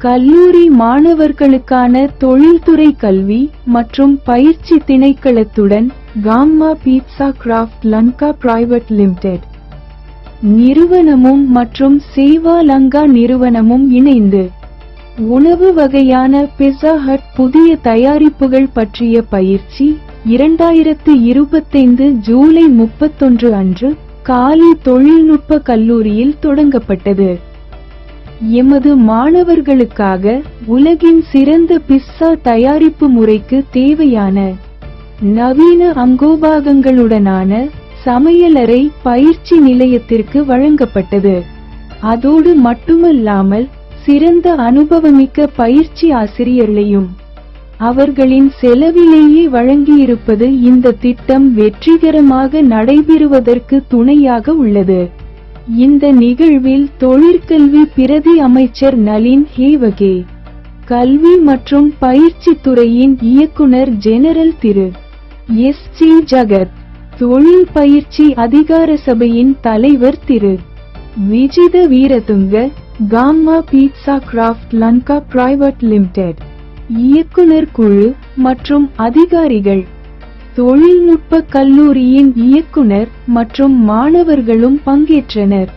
கல்லூரி மாணவர்களுக்கான தொழில்துறை கல்வி மற்றும் பயிற்சி திணைக்களத்துடன் Gamma Pizza Craft Lanka Private Limited நிறுவனமும் மற்றும் சேவா லங்கா நிறுவனமும் இணைந்து உணவு வகையான பிஸ்ஸா ஹட் புதிய தயாரிப்புகள் பற்றிய பயிற்சி இரண்டாயிரத்து இருபத்தைந்து ஜூலை முப்பத்தொன்று அன்று காலி தொழில்நுட்ப கல்லூரியில் தொடங்கப்பட்டது. எமது மாணவர்களுக்காக உலகின் சிறந்த பிஸ்ஸா தயாரிப்பு முறைக்கு தேவையான நவீன அங்கோபாகங்களுடனான சமையலறை பயிற்சி நிலையத்திற்கு வழங்கப்பட்டது. அதோடு மட்டுமல்லாமல் சிறந்த அனுபவமிக்க பயிற்சி ஆசிரியர்களையும் அவர்களின் செலவிலேயே வழங்கியிருப்பது இந்த திட்டம் வெற்றிகரமாக நடைபெறுவதற்கு துணையாக உள்ளது. இந்த நிகழ்வில் தொழிற்கல்வி பிரதி அமைச்சர் நளின் ஹேவகே கல்வி மற்றும் பயிற்சி துறையின் இயக்குனர் ஜெனரல் திரு. எஸ். சி. ஜகத் தொழில் பயிற்சி அதிகார சபையின் தலைவர் திரு. Vijitha Weerathunga Gamma Pizza Craft Lanka Private Limited இயக்குனர் குழு மற்றும் அதிகாரிகள். தொழில்நுட்ப கல்லூரியின் இயக்குனர் மற்றும் மாணவர்களும் பங்கேற்றனர்.